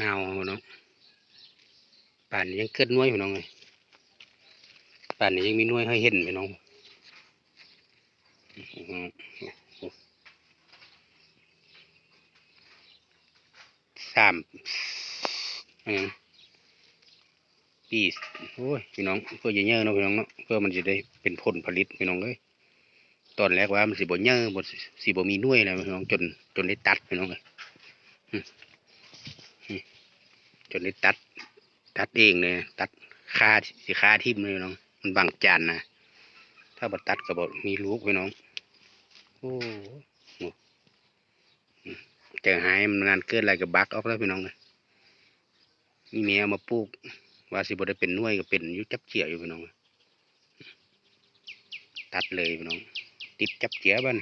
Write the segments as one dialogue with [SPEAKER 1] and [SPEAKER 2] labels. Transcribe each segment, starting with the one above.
[SPEAKER 1] นาวพี่น้องป่านนี้ยังเกิดน้วยพี่น้องเลยป่านนี้ยังมีน้วยให้เห็นพี่น้องสามอันนั้นปีโอ้ยพี่น้องเพื่อจะเยอะเนาะพี่น้องเนาะเพื่อมันจะได้เป็นผลผลิตพี่น้องเลยตอนแรกว่ามันสิบ่เยอะบ่สิสิบ่มีน่วยแล้วพี่น้องจนจนได้ตัดพี่น้องเลย จนได้ตัด ตัดเองเลยตัดคาสิคาทิ่มเลยน้อง มันบังจานนะถ้าบ่ตัดก็บ่มีลูกพี่น้องโอ้เจอหายมันนานเกินอะไรกับบักออกแล้วพี่น้องเลยนี่เมียมาปลูกว่าสิบ่ได้เป็นน่วยก็เป็นยู่จับเจียอยู่พี่น้อง ตัดเลยพี่น้อง ติดจับเจียบ้าน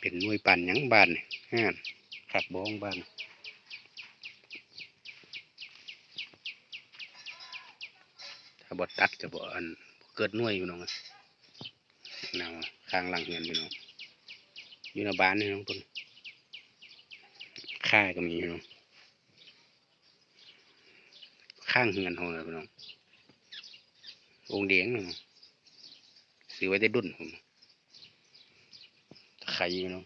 [SPEAKER 1] เป็นน่วยปั่นยังบ้านนี่ ฮ่านขักบ้องบ้านถ้าบ่ตัดก็บ่อันเกิดน่วยพี่น้องอะแนวข้างหลังเงินพี่น้องอยู่ในบ้านนี่น้องต้นค่าก็มีพี่น้องข้างเฮือนเฮาเลยน้ององเดียงนี่นะซื้อไว้ได้ดุนผมไข่พี่น้อง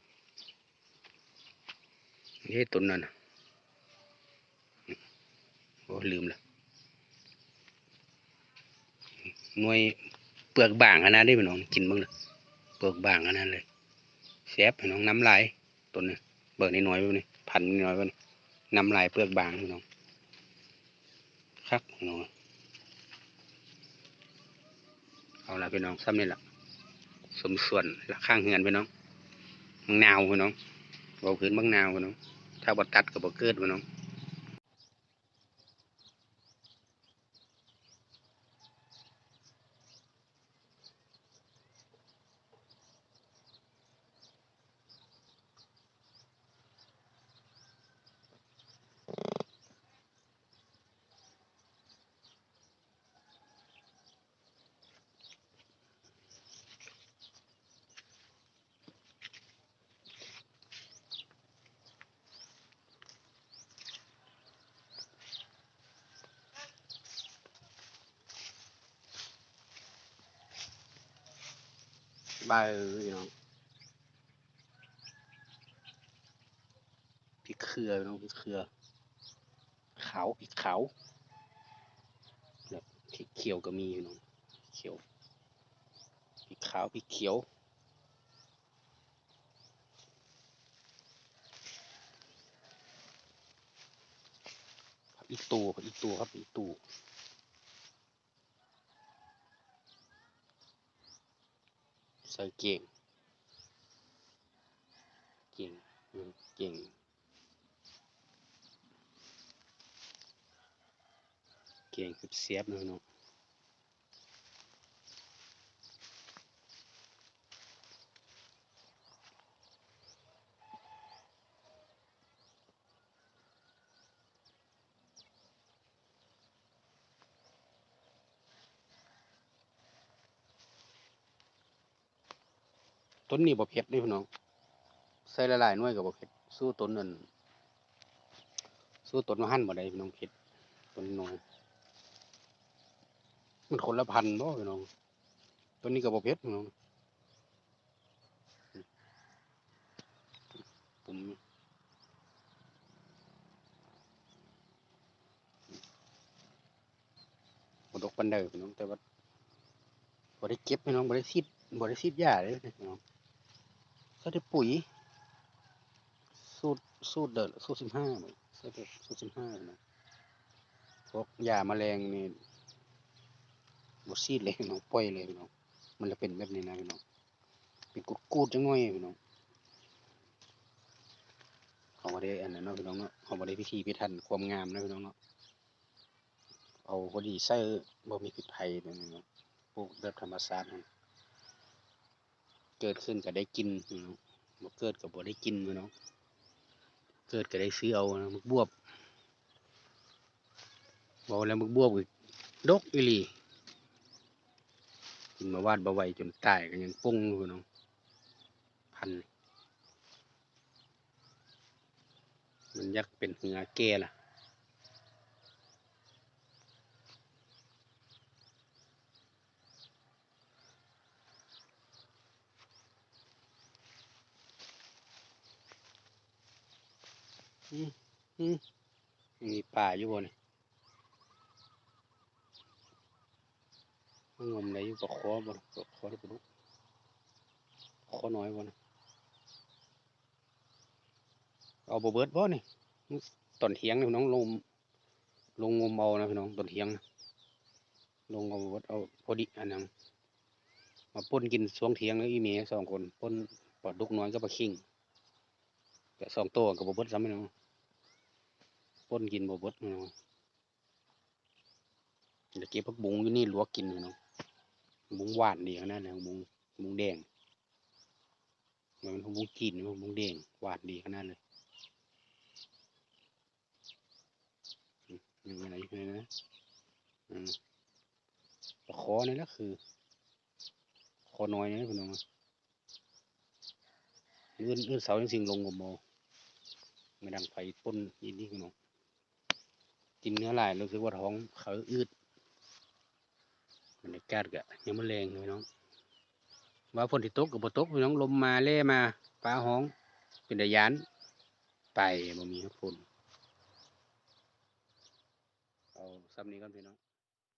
[SPEAKER 1] นี่ต้นนั่นนะโอ้ลืมละหน่วยเปลือกบางขนาดนี้พี่น้องกินบ้างเลยเปลือกบางขนาดเลยแซ่บพี่น้องน้ำลายต้นนี้เบิกนิดน้อยไปนี่พันนิดน้อยไปนี่น้ำลายเปลือกบางพี่น้องคักพี่น้องเอาละพี่น้องซ้ำนี่แหละสมส่วนละข้างเฮือนพี่น้องมังนาวพี่น้อง เบาขืนบางนาวพี่น้องถ้าบดตัดกับบดเกิดพี่น้อง บ้าเออพี่น้องพริกเครือน้องพริกเครือขาวพริกขาวแล้วพริกเขียวก็มีพี่น้องเขียวพริกขาวพริกเขียวผักอีตูผักอีตูครับอีตู ใส่เก่ง เก่งเก่งเก่งคือเสียบนะเน้อง ต้นนี้บ่เผ็ดนี่พี่น้อง ใส่หลายๆหน่วยก็บ่เผ็ด สู้ต้นนั่นสู้ต้นว่าหั่นบ่ได้พี่น้องเผ็ดต้นน้อยมันคนละพันธุ์บ่พี่น้องต้นนี้ก็บ่เผ็ดพี่น้องผมบ่ดกปานใดพี่น้องแต่ว่าบ่ได้เก็บพี่น้องบ่ได้ซีดบ่ได้ซีดยาเลยพี่น้อง ก็ได้ปุ๋ย สูตรสูตรเดินสูตรสิบห้าสูตรสูตรสิบห้านะพวกยาแมลงนี่บดซีดเลยพี่น้องปล่อยเลยพี่น้องมันจะเป็นแบบนี้นะพี่น้องเป็นกูดกูดจังหน่อยพี่น้องเขาไม่ได้อันนั้นเนาะพี่น้องเนาะเขาไม่ได้พิธีพิธันความงามนะพี่น้องเนาะเอาพอดีใส่บ่มีพิษภัยแบบนี้เนาะปลูกแบบธรรมชาตินั่น เกิดขึ้นก็ได้กินพี่น้องบ่เกิดก็บ่ได้กินพี่น้องเกิดก็ได้ซื้อเอานะมึกบวบบอกแล้วมึกบวบอีกดกอีหลีกินมาวาดบ่ไวจนตายก็ยังปุ้งอยู่พี่น้องพัน มันยักเป็นเหงือแก่ล่ะ มอืมมีป่าอยู่บนมันงมไหนอยู่ปลาคอบนปลาคอที่ปลาดุกคอน้อยบนเอาบเบิดบ่นี่ตอนเทียงนี่พี่น้องลงลงงมเอานะพี่น้องตอนเทียงนะลงเอาบเบิดเอาพอดีอันนั้นมาป่นกินช่วงเทียงแล้วอีเมียสองคนป่นปลาดุกน้อยกับปลาคิงแต่สองตัวกับบเบิดซ้ำพี่น้อง ป่นกินบ่เบิดพี่น้องเดี๋ยวเก็บผักบุ้งอยู่นี่ลวกกินพี่น้องบุ้งหวานดีขนาดนั้นบุ้งบุ้งแดงมันเป็นบุ้งกินมันบุ้งแดงหวานดีขนาดเลยอยังอะไรอยู่นะอืมคอนี่แหละคือคอน้อยนี่พี่น้องเอื้อนเอื้อนเสาจังสิงลงกับโมไม่ดังไฟป่นยินนี่พี่น้อง กินเนื้อลายรู้สึกว่าท้องเขาอืดบรรยากาศก็ยังไม่แรงเลยน้อง ว่าฝนที่ตกกับบตกพี่น้องลมมาเล่มาฟ้าห้อง เป็นระยานไปบ่มีครับฝนเอาซ้ำนี้ก่อนพี่น้อง